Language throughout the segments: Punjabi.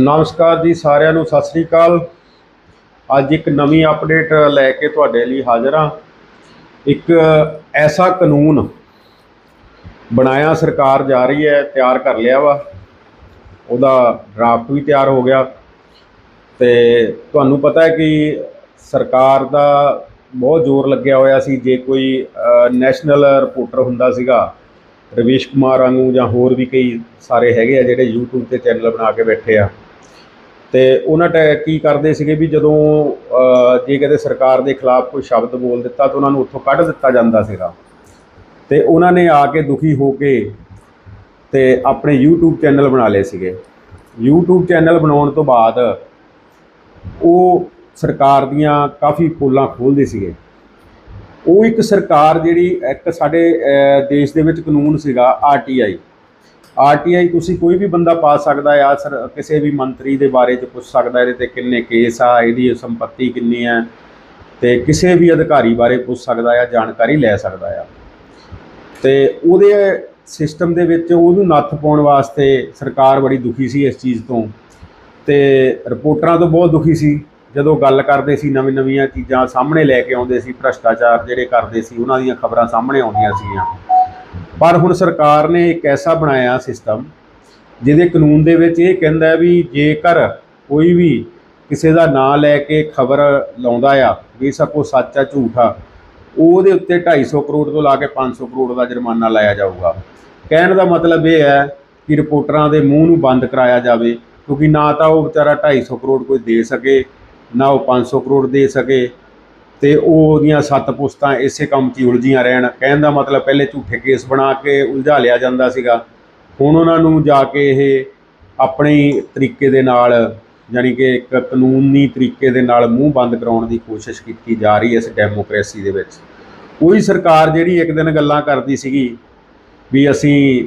ਨਮਸਕਾਰ ਜੀ ਸਾਰਿਆਂ ਨੂੰ, ਸਤਿ ਸ੍ਰੀ ਅਕਾਲ। ਅੱਜ ਇੱਕ ਨਵੀਂ ਅਪਡੇਟ ਲੈ ਕੇ ਤੁਹਾਡੇ ਲਈ ਹਾਜ਼ਰ ਹਾਂ। ਇੱਕ ਐਸਾ ਕਾਨੂੰਨ ਬਣਾਇਆ ਸਰਕਾਰ ਜਾ ਰਹੀ ਹੈ, ਤਿਆਰ ਕਰ ਲਿਆ ਵਾ। ਉਹਦਾ ਡਰਾਫਟ ਵੀ ਤਿਆਰ ਹੋ ਗਿਆ। ਤੇ ਤੁਹਾਨੂੰ ਪਤਾ ਹੈ ਕਿ ਸਰਕਾਰ ਦਾ ਬਹੁਤ ਜ਼ੋਰ ਲੱਗਿਆ ਹੋਇਆ ਸੀ। ਜੇ ਕੋਈ ਨੈਸ਼ਨਲ ਰਿਪੋਰਟਰ ਹੁੰਦਾ ਸੀਗਾ, ਰਵੀਸ਼ ਕੁਮਾਰ ਵਾਂਗੂ ਜਾਂ ਹੋਰ ਵੀ ਕਈ ਸਾਰੇ ਹੈਗੇ ਆ ਜਿਹੜੇ YouTube ਤੇ ਚੈਨਲ ਬਣਾ ਕੇ ਬੈਠੇ ਆ। ਤੇ ਉਹਨਾਂ ਟੈ ਕੀ ਕਰਦੇ ਸੀਗੇ ਵੀ ਜਦੋਂ ਜੇ ਕਦੇ ਸਰਕਾਰ ਦੇ ਖਿਲਾਫ ਕੋਈ ਸ਼ਬਦ ਬੋਲ ਦਿੱਤਾ ਤਾਂ ਉਹਨਾਂ ਨੂੰ ਉੱਥੋਂ ਕੱਢ ਦਿੱਤਾ ਜਾਂਦਾ ਸੀਗਾ। ਤੇ ਉਹਨਾਂ ਨੇ ਆ ਕੇ ਦੁਖੀ ਹੋ ਕੇ ਤੇ ਆਪਣੇ YouTube ਚੈਨਲ ਬਣਾ ਲਏ ਸੀਗੇ। YouTube ਚੈਨਲ ਬਣਾਉਣ ਤੋਂ ਬਾਅਦ ਉਹ ਸਰਕਾਰ ਦੀਆਂ ਕਾਫੀ ਪੋਲਾਂ ਖੋਲ੍ਹਦੇ ਸੀਗੇ। ਉਹ ਇੱਕ ਸਰਕਾਰ ਜਿਹੜੀ ਇੱਕ ਸਾਡੇ ਦੇਸ਼ ਦੇ ਵਿੱਚ ਕਾਨੂੰਨ ਸੀਗਾ ਆਰਟੀਆਈ ਆਰਟੀਆਈ ਤੁਸੀਂ ਕੋਈ ਵੀ ਬੰਦਾ ਪਾ ਸਕਦਾ ਆ ਸਰ, ਕਿਸੇ ਵੀ ਮੰਤਰੀ ਦੇ ਬਾਰੇ ਚ ਪੁੱਛ ਸਕਦਾ ਇਹਦੇ ਤੇ ਕਿੰਨੇ ਕੇਸ ਆ, ਇਹਦੀ ਸੰਪਤੀ ਕਿੰਨੀ ਹੈ, ਤੇ ਕਿਸੇ ਵੀ ਅਧਿਕਾਰੀ ਬਾਰੇ ਪੁੱਛ ਸਕਦਾ ਆ ਜਾਣਕਾਰੀ ਲੈ ਸਕਦਾ ਆ ਤੇ ਉਹਦੇ ਸਿਸਟਮ ਦੇ ਵਿੱਚ ਉਹਨੂੰ ਨੱਥ ਪਾਉਣ ਵਾਸਤੇ ਸਰਕਾਰ ਬੜੀ ਦੁਖੀ ਸੀ ਇਸ ਚੀਜ਼ ਤੋਂ। ਤੇ ਰਿਪੋਰਟਰਾਂ ਤੋਂ ਬਹੁਤ ਦੁਖੀ ਸੀ। ਜਦੋਂ ਗੱਲ ਕਰਦੇ ਸੀ ਨਵੀਂ ਨਵੀਆਂ ਚੀਜ਼ਾਂ ਸਾਹਮਣੇ ਲੈ ਕੇ ਆਉਂਦੇ ਸੀ, ਭ੍ਰਸ਼ਟਾਚਾਰ ਜਿਹੜੇ ਕਰਦੇ ਸੀ, ਉਹਨਾਂ ਦੀਆਂ ਖਬਰਾਂ ਸਾਹਮਣੇ ਆਉਂਦੀਆਂ ਸੀਗੀਆਂ। ਪਰ ਹੁਣ ਸਰਕਾਰ ਨੇ ਇੱਕ ਐਸਾ ਬਣਾਇਆ ਸਿਸਟਮ, ਜਿਹਦੇ ਕਾਨੂੰਨ ਦੇ ਵਿੱਚ ਇਹ ਕਹਿੰਦਾ ਹੈ ਵੀ ਜੇਕਰ ਕੋਈ ਵੀ ਕਿਸੇ ਦਾ ਨਾਂ ਲੈ ਕੇ ਖਬਰ ਲਾਉਂਦਾ ਆ, ਵੀ ਸਭ ਉਹ ਸੱਚ ਆ, ਝੂਠ ਆ, ਉਹਦੇ ਉੱਤੇ 250 ਕਰੋੜ ਤੋਂ ਲਾ ਕੇ 500 ਕਰੋੜ ਦਾ ਜੁਰਮਾਨਾ ਲਾਇਆ ਜਾਊਗਾ। ਕਹਿਣ ਦਾ ਮਤਲਬ ਇਹ ਹੈ ਕਿ ਰਿਪੋਰਟਰਾਂ ਦੇ ਮੂੰਹ ਨੂੰ ਬੰਦ ਕਰਾਇਆ ਜਾਵੇ, ਕਿਉਂਕਿ ਨਾ ਤਾਂ ਉਹ ਵਿਚਾਰਾ 250 ਕਰੋੜ ਕੋਈ ਦੇ ਸਕੇ, ਨਾ ਉਹ 500 ਕਰੋੜ ਦੇ ਸਕੇ ਤੇ ਉਹ ਉਹਦੀਆਂ ਸੱਤ ਪੁਸਤਾਂ ਇਸੇ ਕੰਮ 'ਚ ਹੀ ਉਲਝੀਆਂ ਰਹਿਣ। ਕਹਿਣ ਦਾ ਮਤਲਬ ਪਹਿਲੇ ਝੂਠੇ ਕੇਸ ਬਣਾ ਕੇ ਉਲਝਾ ਲਿਆ ਜਾਂਦਾ ਸੀਗਾ। ਹੁਣ ਉਹਨਾਂ ਨੂੰ ਜਾ ਕੇ ਇਹ ਆਪਣੇ ਤਰੀਕੇ ਦੇ ਨਾਲ, ਯਾਨੀ ਕਿ ਇੱਕ ਕਾਨੂੰਨੀ ਤਰੀਕੇ ਦੇ ਨਾਲ ਮੂੰਹ ਬੰਦ ਕਰਾਉਣ ਦੀ ਕੋਸ਼ਿਸ਼ ਕੀਤੀ ਜਾ ਰਹੀ ਹੈ ਇਸ ਡੈਮੋਕ੍ਰੇਸੀ ਦੇ ਵਿੱਚ। ਉਹੀ ਸਰਕਾਰ ਜਿਹੜੀ ਇੱਕ ਦਿਨ ਗੱਲਾਂ ਕਰਦੀ ਸੀਗੀ ਵੀ ਅਸੀਂ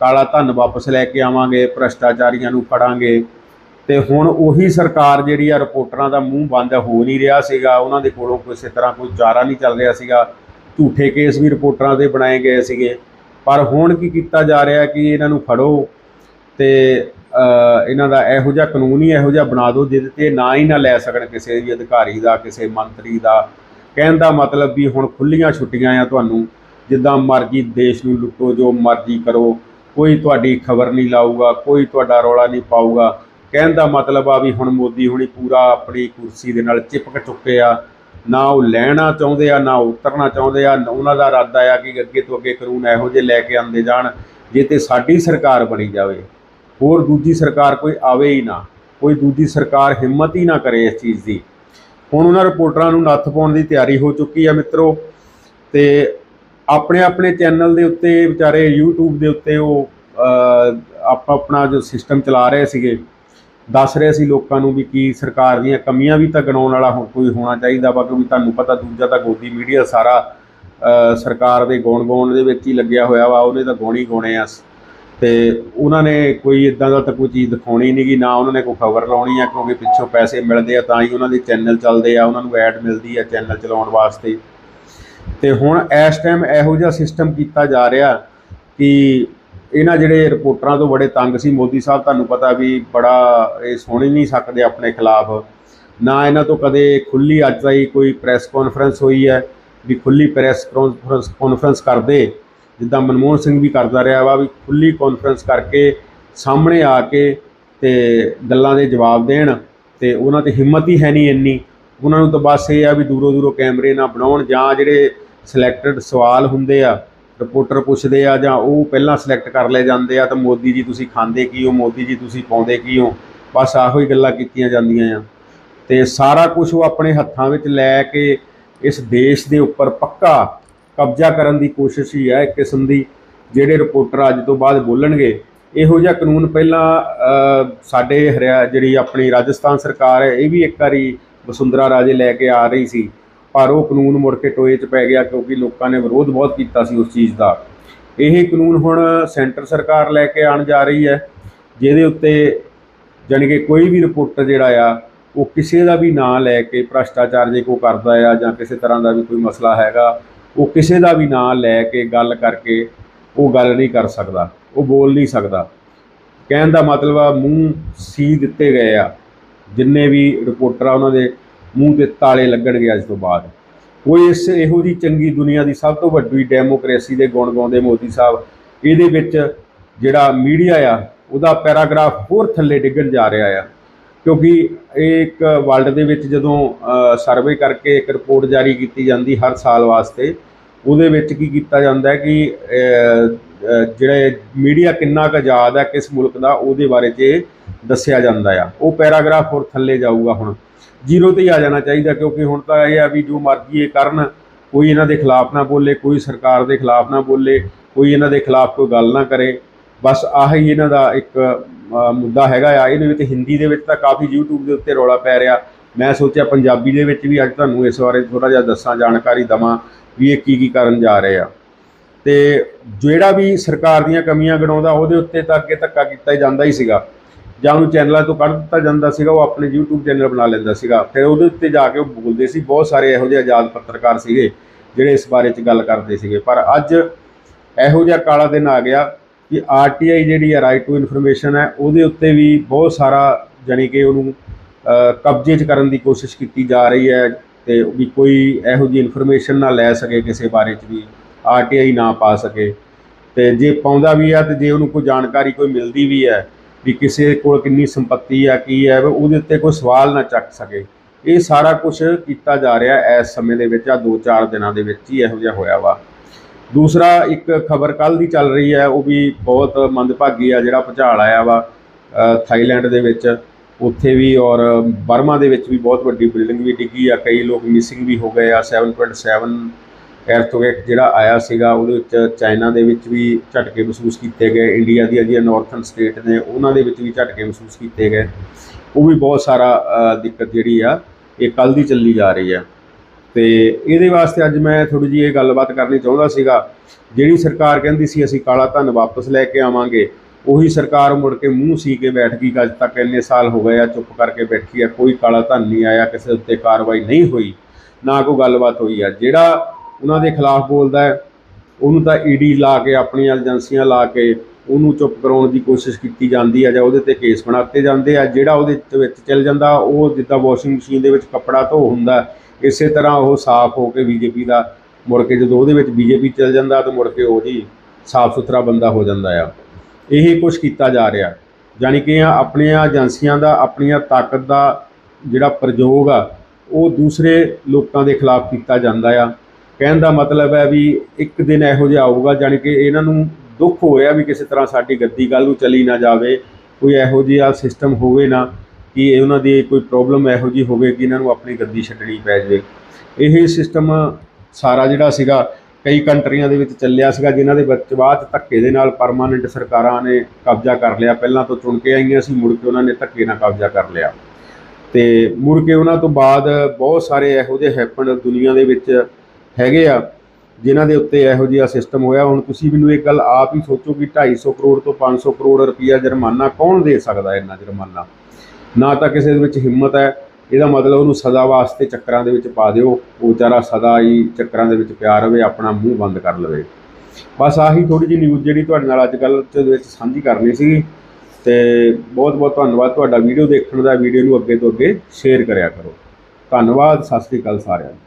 ਕਾਲਾ ਧਨ ਵਾਪਸ ਲੈ ਕੇ ਆਵਾਂਗੇ, ਭ੍ਰਸ਼ਟਾਚਾਰੀਆਂ ਨੂੰ ਫੜਾਂਗੇ। ਤੇ ਹੁਣ ਉਹੀ ਸਰਕਾਰ ਜਿਹੜੀ ਆ ਰਿਪੋਰਟਰਾਂ ਦਾ ਮੂੰਹ ਬੰਦ ਹੋ ਨਹੀਂ ਰਿਹਾ ਸੀਗਾ, ਉਹਨਾਂ ਦੇ ਕੋਲੋਂ ਕਿਸੇ ਤਰ੍ਹਾਂ ਕੋਈ ਚਾਰਾ ਨਹੀਂ ਚੱਲ ਰਿਹਾ ਸੀਗਾ। ਝੂਠੇ ਕੇਸ ਵੀ ਰਿਪੋਰਟਰਾਂ ਦੇ ਬਣਾਏ ਗਏ ਸੀਗੇ। ਪਰ ਹੁਣ ਕੀ ਕੀਤਾ ਜਾ ਰਿਹਾ ਕਿ ਇਹਨਾਂ ਨੂੰ ਫੜੋ ਤੇ ਇਹਨਾਂ ਦਾ ਇਹੋ ਜਿਹਾ ਕਾਨੂੰਨ ਹੀ ਇਹੋ ਜਿਹਾ ਬਣਾ ਦਿਓ ਜਿਹਦੇ ਤੇ ਨਾ ਹੀ ਨਾ ਲੈ ਸਕਣ ਕਿਸੇ ਵੀ ਅਧਿਕਾਰੀ ਦਾ, ਕਿਸੇ ਮੰਤਰੀ ਦਾ। ਕਹਿਣ ਦਾ ਮਤਲਬ ਵੀ ਹੁਣ ਖੁੱਲੀਆਂ ਛੁੱਟੀਆਂ ਆ ਤੁਹਾਨੂੰ। ਜਿੱਦਾਂ ਮਰਜ਼ੀ ਦੇਸ਼ ਨੂੰ ਲੁੱਟੋ, ਜੋ ਮਰਜ਼ੀ ਕਰੋ। ਕੋਈ ਤੁਹਾਡੀ ਖਬਰ ਨਹੀਂ ਲਾਊਗਾ, ਕੋਈ ਤੁਹਾਡਾ ਰੌਲਾ ਨਹੀਂ ਪਾਊਗਾ। ਕਹਿਣ ਦਾ ਮਤਲਬ ਆ ਵੀ ਹੁਣ ਮੋਦੀ ਹੁਣੀ ਪੂਰਾ ਆਪਣੀ ਕੁਰਸੀ ਦੇ ਨਾਲ ਚਿਪਕ ਚੁੱਕੇ ਆ। ਨਾ ਉਹ ਲੈਣਾ ਚਾਹੁੰਦੇ ਆ ਨਾ ਉਤਰਨਾ ਚਾਹੁੰਦੇ ਆ ਉਹਨਾਂ ਦਾ ਇਰਾਦਾ ਆ ਕਿ ਅੱਗੇ ਤੋਂ ਅੱਗੇ ਕਾਨੂੰਨ ਇਹੋ ਜਿਹੇ ਲੈ ਕੇ ਆਉਂਦੇ ਜਾਣ ਜੇ ਤੇ ਸਾਡੀ ਸਰਕਾਰ ਬਣੀ ਜਾਵੇ। ਹੋਰ ਦੂਜੀ ਸਰਕਾਰ ਕੋਈ ਆਵੇ ਹੀ ਨਾ ਕੋਈ ਦੂਜੀ ਸਰਕਾਰ ਹਿੰਮਤ ਹੀ ਨਾ ਕਰੇ ਇਸ ਚੀਜ਼ ਦੀ। ਹੁਣ ਉਹਨਾਂ ਰਿਪੋਰਟਰਾਂ ਨੂੰ ਨੱਥ ਪਾਉਣ ਦੀ ਤਿਆਰੀ ਹੋ ਚੁੱਕੀ ਆ ਮਿੱਤਰੋ ਤੇ ਆਪਣੇ ਆਪਣੇ ਚੈਨਲ ਦੇ ਉੱਤੇ ਵਿਚਾਰੇ YouTube ਦੇ ਉੱਤੇ ਉਹ ਅ, ਆਪਾਂ ਆਪਣਾ ਜੋ ਸਿਸਟਮ ਚਲਾ ਰਹੇ ਸੀਗੇ ਦੱਸ ਰਹੇ ਸੀ ਲੋਕਾਂ ਨੂੰ ਵੀ ਕੀ ਸਰਕਾਰ ਦੀਆਂ ਕਮੀਆਂ ਵੀ ਤਾਂ ਗਣਾਉਣ ਵਾਲਾ ਹੋ- ਕੋਈ ਹੋਣਾ ਚਾਹੀਦਾ ਵਾ, ਕਿਉਂਕਿ ਤੁਹਾਨੂੰ ਪਤਾ ਦੂਜਾ ਤਾਂ ਗੋਦੀ ਮੀਡੀਆ ਸਾਰਾ ਸਰਕਾਰ ਦੇ ਗੌਣ ਗੌਣ ਦੇ ਵਿੱਚ ਹੀ ਲੱਗਿਆ ਹੋਇਆ ਵਾ, ਉਹਨੇ ਤਾਂ ਗੌਣ ਹੀ ਗਾਉਣੇ ਆ। ਤੇ ਉਹਨਾਂ ਨੇ ਕੋਈ ਇਦਾਂ ਦਾ ਤਾਂ ਕੋਈ ਚੀਜ਼ ਦਿਖਾਉਣੀ ਨਹੀਂ ਗੀ ਨਾ ਉਹਨਾਂ ਨੇ ਕੋਈ ਖਬਰ ਲਾਉਣੀ ਆ, ਕਿਉਂਕਿ ਪਿੱਛੋਂ ਪੈਸੇ ਮਿਲਦੇ ਆ, ਤਾਂ ਹੀ ਉਹਨਾਂ ਦੇ ਚੈਨਲ ਚੱਲਦੇ ਆ, ਉਹਨਾਂ ਨੂੰ ਐਡ ਮਿਲਦੀ ਆ ਚੈਨਲ ਚਲਾਉਣ ਵਾਸਤੇ। ਤੇ ਹੁਣ ਇਸ ਟਾਈਮ ਇਹੋ ਜਿਹਾ ਸਿਸਟਮ ਕੀਤਾ ਜਾ ਰਿਹਾ ਕਿ ਇਹਨਾਂ ਜਿਹੜੇ ਰਿਪੋਰਟਰਾਂ ਤੋਂ ਬੜੇ ਤੰਗ ਸੀ, ਮੋਦੀ ਸਾਹਿਬ ਤੁਹਾਨੂੰ ਪਤਾ ਵੀ ਬੜਾ ਇਹ ਸੁਣ ਹੀ ਨਹੀਂ ਸਕਦੇ ਆਪਣੇ ਖਿਲਾਫ। ਨਾ ਇਹਨਾਂ ਤੋਂ ਕਦੇ ਖੁੱਲੀ ਅੱਜ ਤਾਈਂ ਕੋਈ ਪ੍ਰੈਸ ਕਾਨਫਰੰਸ ਹੋਈ ਹੈ ਵੀ ਖੁੱਲੀ ਪ੍ਰੈਸ ਕਾਨਫਰੰਸ ਕਾਨਫਰੰਸ ਕਰਦੇ। ਜਿੱਦਾਂ ਮਨਮੋਹਨ ਸਿੰਘ ਵੀ ਕਰਦਾ ਰਿਹਾ ਵਾ ਵੀ ਖੁੱਲੀ ਕਾਨਫਰੰਸ ਕਰਕੇ ਸਾਹਮਣੇ ਆ ਕੇ ਤੇ ਗੱਲਾਂ ਦੇ ਜਵਾਬ ਦੇਣ ਤੇ ਉਹਨਾਂ ਤੇ ਹਿੰਮਤ ਹੀ ਹੈ ਨਹੀਂ ਇੰਨੀ। ਉਹਨਾਂ ਨੂੰ ਤਾਂ ਬਸ ਇਹ ਆ ਵੀ ਦੂਰੋਂ ਦੂਰੋਂ ਕੈਮਰੇ ਨਾ ਬਣਾਉਣ ਜਾਂ ਜਿਹੜੇ ਸਿਲੈਕਟਡ ਸਵਾਲ ਹੁੰਦੇ ਆ ਰਿਪੋਰਟਰ ਪੁੱਛਦੇ ਆ ਜਾਂ ਉਹ ਪਹਿਲਾਂ ਸਿਲੈਕਟ ਕਰ ਲਏ ਜਾਂਦੇ ਆ ਤਾਂ ਮੋਦੀ ਜੀ ਤੁਸੀਂ ਖਾਂਦੇ ਕੀ ਹੋ? ਮੋਦੀ ਜੀ ਤੁਸੀਂ ਪਾਉਂਦੇ ਕੀ ਹੋ? ਬਸ ਆਹੋ ਹੀ ਗੱਲਾਂ ਕੀਤੀਆਂ ਜਾਂਦੀਆਂ ਆ। ਤੇ ਸਾਰਾ ਕੁਝ ਉਹ ਆਪਣੇ ਹੱਥਾਂ ਵਿੱਚ ਲੈ ਕੇ ਇਸ ਦੇਸ਼ ਦੇ ਉੱਪਰ ਪੱਕਾ ਕਬਜ਼ਾ ਕਰਨ ਦੀ ਕੋਸ਼ਿਸ਼ ਹੀ ਹੈ ਇੱਕ ਕਿਸਮ ਦੀ, ਜਿਹੜੇ ਰਿਪੋਰਟਰ ਅੱਜ ਤੋਂ ਬਾਅਦ ਬੋਲਣਗੇ। ਇਹੋ ਜਿਹਾ ਕਾਨੂੰਨ ਪਹਿਲਾਂ ਸਾਡੇ ਹਰਿਆ ਜਿਹੜੀ ਆਪਣੀ ਰਾਜਸਥਾਨ ਸਰਕਾਰ ਹੈ, ਇਹ ਵੀ ਇੱਕ ਵਾਰੀ ਵਸੁੰਧਰਾ ਰਾਜੇ ਲੈ ਕੇ ਆ ਰਹੀ ਸੀ। ਪਰ ਉਹ ਕਾਨੂੰਨ ਮੁੜ ਕੇ ਟੋਏ 'ਚ ਪੈ ਗਿਆ ਕਿਉਂਕਿ ਲੋਕਾਂ ਨੇ ਵਿਰੋਧ ਬਹੁਤ ਕੀਤਾ ਸੀ ਉਸ ਚੀਜ਼ ਦਾ। ਇਹ ਕਾਨੂੰਨ ਹੁਣ ਸੈਂਟਰ ਸਰਕਾਰ ਲੈ ਕੇ ਆਉਣ ਜਾ ਰਹੀ ਹੈ, ਜਿਹਦੇ ਉੱਤੇ ਜਾਣੀ ਕਿ ਕੋਈ ਵੀ ਰਿਪੋਰਟਰ ਜਿਹੜਾ ਆ, ਉਹ ਕਿਸੇ ਦਾ ਵੀ ਨਾਂ ਲੈ ਕੇ ਭ੍ਰਸ਼ਟਾਚਾਰ ਜੇ ਕੋ ਕਰਦਾ ਆ ਜਾਂ ਕਿਸੇ ਤਰ੍ਹਾਂ ਦਾ ਵੀ ਕੋਈ ਮਸਲਾ ਹੈਗਾ, ਉਹ ਕਿਸੇ ਦਾ ਵੀ ਨਾਂ ਲੈ ਕੇ ਗੱਲ ਕਰਕੇ ਉਹ ਗੱਲ ਨਹੀਂ ਕਰ ਸਕਦਾ, ਉਹ ਬੋਲ ਨਹੀਂ ਸਕਦਾ। ਕਹਿਣ ਦਾ ਮਤਲਬ ਆ, ਮੂੰਹ ਸੀ ਦਿੱਤੇ ਗਏ ਆ। ਜਿੰਨੇ ਵੀ ਰਿਪੋਰਟਰ ਆ ਉਹਨਾਂ ਦੇ ਮੂੰਹ ਤੇ ਤਾਲੇ ਲੱਗਣਗੇ ਅੱਜ ਤੋਂ ਬਾਅਦ। ਕੋਈ ਇਸ ਇਹੋ ਜੀ ਚੰਗੀ ਦੁਨੀਆ ਦੀ ਸਭ ਤੋਂ ਵੱਡੀ ਡੈਮੋਕ੍ਰੇਸੀ ਦੇ ਗੁਣ ਗਾਉਂਦੇ ਮੋਦੀ ਸਾਹਿਬ ਇਹਦੇ ਵਿੱਚ ਜਿਹੜਾ ਮੀਡੀਆ ਆ ਉਹਦਾ ਪੈਰਾਗ੍ਰਾਫ ਹੋਰ ਥੱਲੇ ਡਿੱਗਣ ਜਾ ਰਿਹਾ ਆ। ਕਿਉਂਕਿ ਇਹ ਇੱਕ ਵਰਲਡ ਦੇ ਵਿੱਚ ਜਦੋਂ ਸਰਵੇ ਕਰਕੇ ਇੱਕ ਰਿਪੋਰਟ ਜਾਰੀ ਕੀਤੀ ਜਾਂਦੀ ਹਰ ਸਾਲ ਵਾਸਤੇ ਉਹਦੇ ਵਿੱਚ ਕੀ ਕੀਤਾ ਜਾਂਦਾ ਕਿ ਅਹ, ਜਿਹੜੇ ਮੀਡੀਆ ਕਿੰਨਾ ਕੁ ਆਜ਼ਾਦ ਹੈ ਕਿਸ ਮੁਲਕ ਦਾ ਉਹਦੇ ਬਾਰੇ 'ਚ ਦੱਸਿਆ ਜਾਂਦਾ ਆ। ਉਹ ਪੈਰਾਗ੍ਰਾਫ ਹੋਰ ਥੱਲੇ ਜਾਊਗਾ ਹੁਣ। ਜ਼ੀਰੋ ਤੇ ਹੀ ਆ ਜਾਣਾ ਚਾਹੀਦਾ, ਕਿਉਂਕਿ ਹੁਣ ਤਾਂ ਇਹ ਆ ਵੀ ਜੋ ਮਰਜ਼ੀ ਇਹ ਕਰਨ, ਕੋਈ ਇਹਨਾਂ ਦੇ ਖਿਲਾਫ ਨਾ ਬੋਲੇ, ਕੋਈ ਸਰਕਾਰ ਦੇ ਖਿਲਾਫ ਨਾ ਬੋਲੇ, ਕੋਈ ਇਹਨਾਂ ਦੇ ਖਿਲਾਫ ਕੋਈ ਗੱਲ ਨਾ ਕਰੇ। ਬਸ ਆਹੀ ਇਹਨਾਂ ਦਾ ਇੱਕ ਮੁੱਦਾ ਹੈਗਾ ਆ। ਇਹਦੇ ਵਿੱਚ ਹਿੰਦੀ ਦੇ ਵਿੱਚ ਤਾਂ ਕਾਫੀ YouTube ਦੇ ਉੱਤੇ ਰੌਲਾ ਪੈ ਰਿਹਾ। ਮੈਂ ਸੋਚਿਆ ਪੰਜਾਬੀ ਦੇ ਵਿੱਚ ਵੀ ਅੱਜ ਤੁਹਾਨੂੰ ਇਸ ਬਾਰੇ ਥੋੜਾ ਜਿਹਾ ਦੱਸਾਂ, ਜਾਣਕਾਰੀ ਦਵਾਂ ਵੀ ਇਹ ਕੀ ਕੀ ਕਰਨ ਜਾ ਰਹੇ ਆ। ਤੇ ਜਿਹੜਾ ਵੀ ਸਰਕਾਰ ਦੀਆਂ ਕਮੀਆਂ ਗਣਾਉਂਦਾ, ਉਹਦੇ ਉੱਤੇ ਤਾਂ ਅੱਗੇ ਧੱਕਾ ਕੀਤਾ ਜਾਂਦਾ ਹੀ ਸੀਗਾ। ਜਾਂ ਉਹਨੂੰ ਚੈਨਲਾਂ ਤੋਂ ਕੱਢ ਦਿੱਤਾ ਜਾਂਦਾ ਸੀਗਾ, ਉਹ ਆਪਣੇ YouTube ਚੈਨਲ ਬਣਾ ਲੈਂਦਾ ਸੀਗਾ। ਫਿਰ ਉਹਦੇ ਉੱਤੇ ਜਾ ਕੇ ਉਹ ਬੋਲਦੇ ਸੀ, ਬਹੁਤ ਸਾਰੇ ਇਹੋ ਜਿਹੇ ਆਜ਼ਾਦ ਪੱਤਰਕਾਰ ਸੀਗੇ, ਜਿਹੜੇ ਇਸ ਬਾਰੇ 'ਚ ਗੱਲ ਕਰਦੇ ਸੀਗੇ। ਪਰ ਅੱਜ ਇਹੋ ਜਿਹਾ ਕਾਲਾ ਦਿਨ ਆ ਗਿਆ ਕਿ ਆਰਟੀਆਈ ਜਿਹੜੀ ਹੈ ਰਾਈਟ ਟੂ ਇਨਫੋਰਮੇਸ਼ਨ ਹੈ, ਉਹਦੇ ਉੱਤੇ ਵੀ ਬਹੁਤ ਸਾਰਾ ਜਾਣੀ ਕਿ ਉਹਨੂੰ ਕਬਜ਼ੇ 'ਚ ਕਰਨ ਦੀ ਕੋਸ਼ਿਸ਼ ਕੀਤੀ ਜਾ ਰਹੀ ਹੈ ਤੇ ਵੀ ਕੋਈ ਇਹੋ ਜਿਹੀ ਇਨਫੋਰਮੇਸ਼ਨ ਨਾ ਲੈ ਸਕੇ ਕਿਸੇ ਬਾਰੇ 'ਚ ਵੀ ਆਰਟੀਆਈ ਨਾ ਪਾ ਸਕੇ। ਤੇ ਜੇ ਪਾਉਂਦਾ ਵੀ ਆ ਤੇ ਜੇ ਉਹਨੂੰ ਕੋਈ ਜਾਣਕਾਰੀ ਕੋਈ ਮਿਲਦੀ ਵੀ ਹੈ ਵੀ ਕਿਸੇ ਕੋਲ ਕਿੰਨੀ ਸੰਪਤੀ ਆ, ਕੀ ਹੈ ਉਹਦੇ ਉੱਤੇ ਕੋਈ ਸਵਾਲ ਨਾ ਚੱਕ ਸਕੇ। ਇਹ ਸਾਰਾ ਕੁਝ ਕੀਤਾ ਜਾ ਰਿਹਾ ਇਸ ਸਮੇਂ ਦੇ ਵਿੱਚ, ਆ 2-4 ਦਿਨਾਂ ਦੇ ਵਿੱਚ ਹੀ ਇਹੋ ਜਿਹਾ ਹੋਇਆ ਵਾ। ਦੂਸਰਾ, ਇੱਕ ਖਬਰ ਕੱਲ ਦੀ ਚੱਲ ਰਹੀ ਹੈ, ਉਹ ਵੀ ਬਹੁਤ ਮੰਦਭਾਗੀ ਆ, ਜਿਹੜਾ ਭੁਚਾਲ ਆਇਆ ਵਾ ਥਾਈਲੈਂਡ ਦੇ ਵਿੱਚ। ਉੱਥੇ ਵੀ ਔਰ ਬਰਮਾ ਦੇ ਵਿੱਚ ਵੀ ਬਹੁਤ ਵੱਡੀ ਬਿਲਡਿੰਗ ਵੀ ਡਿੱਗੀ ਆ, ਕਈ ਲੋਕ ਮਿਸਿੰਗ ਵੀ ਹੋ ਗਏ ਆ 7.7 ਐਰਥਕੁਏਕ ਜਿਹੜਾ ਆਇਆ ਸੀਗਾ, ਉਹਦੇ ਵਿੱਚ ਚਾਈਨਾ ਦੇ ਵਿੱਚ ਵੀ ਝਟਕੇ ਮਹਿਸੂਸ ਕੀਤੇ ਗਏ, ਇੰਡੀਆ ਦੀਆਂ ਜਿਹੜੀਆਂ ਨਾਰਥਰਨ ਸਟੇਟ ਨੇ, ਉਹਨਾਂ ਦੇ ਵਿੱਚ ਵੀ ਝਟਕੇ ਮਹਿਸੂਸ ਕੀਤੇ ਗਏ। ਉਹ ਵੀ ਬਹੁਤ ਸਾਰਾ ਦਿੱਕਤ ਜਿਹੜੀ ਆ, ਇਹ ਕੱਲ ਦੀ ਚੱਲੀ ਜਾ ਰਹੀ ਆ। ਤੇ ਇਹਦੇ ਵਾਸਤੇ ਅੱਜ ਮੈਂ ਥੋੜੀ ਜਿਹੀ ਇਹ ਗੱਲਬਾਤ ਕਰਨੀ ਚਾਹੁੰਦਾ ਸੀਗਾ, ਜਿਹੜੀ ਸਰਕਾਰ ਕਹਿੰਦੀ ਸੀ ਅਸੀਂ ਕਾਲਾ ਧਨ ਵਾਪਸ ਲੈ ਕੇ ਆਵਾਂਗੇ, ਉਹੀ ਸਰਕਾਰ ਮੁੜ ਕੇ ਮੂੰਹ ਸੀ ਕੇ ਬੈਠ ਗਈ ਅੱਜ ਤੱਕ ਇੰਨੇ ਸਾਲ ਹੋ ਗਏ ਆ, ਚੁੱਪ ਕਰਕੇ ਬੈਠੀ ਆ, ਕੋਈ ਕਾਲਾ ਧਨ ਨਹੀਂ ਆਇਆ, ਕਿਸੇ ਉੱਤੇ ਕਾਰਵਾਈ ਨਹੀਂ ਹੋਈ, ਨਾ ਕੋਈ ਗੱਲਬਾਤ ਹੋਈ ਆ। ਜਿਹੜਾ ਉਹਨਾਂ ਦੇ ਖਿਲਾਫ ਬੋਲਦਾ ਹੈ। ਉਹਨੂੰ ਤਾਂ ਈਡੀ ਲਾ ਕੇ ਆਪਣੀਆਂ ਏਜੰਸੀਆਂ ਲਾ ਕੇ ਉਹਨੂੰ ਚੁੱਪ ਕਰਾਉਣ ਦੀ ਕੋਸ਼ਿਸ਼ ਕੀਤੀ ਜਾਂਦੀ ਆ ਜਾਂ ਉਹਦੇ ਤੇ ਕੇਸ ਬਣਾਤੇ ਜਾਂਦੇ ਆ। ਜਿਹੜਾ ਉਹਦੇ ਵਿੱਚ ਚੱਲ ਜਾਂਦਾ, ਉਹ ਜਿੱਦਾਂ ਵਾਸ਼ਿੰਗ ਮਸ਼ੀਨ ਦੇ ਵਿੱਚ ਕੱਪੜਾ ਧੋ ਹੁੰਦਾ ਇਸੇ ਤਰ੍ਹਾਂ ਉਹ ਸਾਫ਼ ਹੋ ਕੇ ਬੀਜੇਪੀ ਦਾ ਮੁੜ ਕੇ ਜਦੋਂ ਉਹਦੇ ਵਿੱਚ ਬੀਜੇਪੀ ਚੱਲ ਜਾਂਦਾ ਤਾਂ ਮੁੜ ਕੇ ਉਹ ਜੀ ਸਾਫ਼ ਸੁਥਰਾ ਬੰਦਾ ਹੋ ਜਾਂਦਾ ਆ। ਇਹ ਕੁਝ ਕੀਤਾ ਜਾ ਰਿਹਾ। ਜਾਣੀ ਕਿ ਆਪਣੀਆਂ ਏਜੰਸੀਆਂ ਦਾ, ਆਪਣੀਆਂ ਤਾਕਤ ਦਾ ਜਿਹੜਾ ਪ੍ਰਯੋਗ ਆ, ਉਹ ਦੂਸਰੇ ਲੋਕਾਂ ਦੇ ਖਿਲਾਫ ਕੀਤਾ ਜਾਂਦਾ ਆ। ਕਹਿਣ ਦਾ ਮਤਲਬ ਹੈ ਵੀ ਇੱਕ ਦਿਨ ਇਹੋ ਜਿਹਾ ਆਊਗਾ, ਜਾਣੀ ਕਿ ਇਹਨਾਂ ਨੂੰ ਦੁੱਖ ਹੋਇਆ ਵੀ ਕਿਸੇ ਤਰ੍ਹਾਂ ਸਾਡੀ ਗੱਦੀ ਗੱਲ ਨੂੰ ਚਲੀ ਨਾ ਜਾਵੇ, ਕੋਈ ਇਹੋ ਜਿਹਾ ਸਿਸਟਮ ਹੋਵੇ ਨਾ ਕਿ ਇਹ ਉਹਨਾਂ ਦੀ ਕੋਈ ਪ੍ਰੋਬਲਮ ਇਹੋ ਜਿਹੀ ਹੋਵੇ ਕਿ ਇਹਨਾਂ ਨੂੰ ਆਪਣੀ ਗੱਦੀ ਛੱਡਣੀ ਪੈ ਜਾਵੇ। ਇਹ ਸਿਸਟਮ ਸਾਰਾ ਜਿਹੜਾ ਸੀਗਾ, ਕਈ ਕੰਟਰੀਆਂ ਦੇ ਵਿੱਚ ਚੱਲਿਆ ਸੀਗਾ, ਜਿਨ੍ਹਾਂ ਦੇ ਵਿੱਚ ਬਾਅਦ ਧੱਕੇ ਦੇ ਨਾਲ ਪਰਮਾਨੈਂਟ ਸਰਕਾਰਾਂ ਨੇ ਕਬਜ਼ਾ ਕਰ ਲਿਆ। ਪਹਿਲਾਂ ਤੋਂ ਚੁਣ ਕੇ ਆਈਆਂ ਸੀ, ਮੁੜ ਕੇ ਉਹਨਾਂ ਨੇ ਧੱਕੇ ਨਾਲ ਕਬਜ਼ਾ ਕਰ ਲਿਆ। ਤੇ ਮੁੜ ਕੇ ਉਹਨਾਂ ਤੋਂ ਬਾਅਦ ਬਹੁਤ ਸਾਰੇ ਇਹੋ ਜਿਹੇ ਹੈਪਨ ਦੁਨੀਆ ਦੇ ਵਿੱਚ ਹੈਗੇ ਆ, ਜਿਨ੍ਹਾਂ ਦੇ ਉੱਤੇ ਇਹੋ ਜਿਹਾ ਸਿਸਟਮ ਹੋਇਆ। ਹੁਣ ਤੁਸੀਂ ਮੈਨੂੰ ਇੱਕ ਗੱਲ ਆਪ ਹੀ ਸੋਚੋ ਕਿ 250 ਕਰੋੜ ਤੋਂ 500 ਕਰੋੜ ਰੁਪਈਆ ਜੁਰਮਾਨਾ ਕੌਣ ਦੇ ਸਕਦਾ ਇੰਨਾ ਜੁਰਮਾਨਾ? ਨਾ ਤਾਂ ਕਿਸੇ ਦੇ ਵਿੱਚ ਹਿੰਮਤ ਹੈ। ਇਹਦਾ ਮਤਲਬ ਉਹਨੂੰ ਸਦਾ ਵਾਸਤੇ ਚੱਕਰਾਂ ਦੇ ਵਿੱਚ ਪਾ ਦਿਓ। ਉਹ ਵਿਚਾਰਾ ਸਦਾ ਹੀ ਚੱਕਰਾਂ ਦੇ ਵਿੱਚ ਪਿਆ ਰਵੇ, ਆਪਣਾ ਮੂੰਹ ਬੰਦ ਕਰ ਲਵੇ। ਬਸ ਆਹੀ ਥੋੜੀ ਜਿਹੀ ਨਿਊਜ਼ ਜਿਹੜੀ ਤੁਹਾਡੇ ਨਾਲ ਅੱਜ ਕੱਲ੍ਹ ਦੇ ਵਿੱਚ ਸਾਂਝੀ ਕਰਨੀ ਸੀਗੀ। ਤੇ ਬਹੁਤ ਬਹੁਤ ਧੰਨਵਾਦ। ਤੁਹਾਡਾ ਵੀਡੀਓ ਦੇਖਣ ਦਾ ਵੀਡੀਓ ਨੂੰ ਅੱਗੇ ਤੋਂ ਅੱਗੇ ਸ਼ੇਅਰ ਕਰਿਆ ਕਰੋ। ਧੰਨਵਾਦ। ਸਤਿ ਸ੍ਰੀ ਅਕਾਲ ਸਾਰਿਆਂ ਨੂੰ।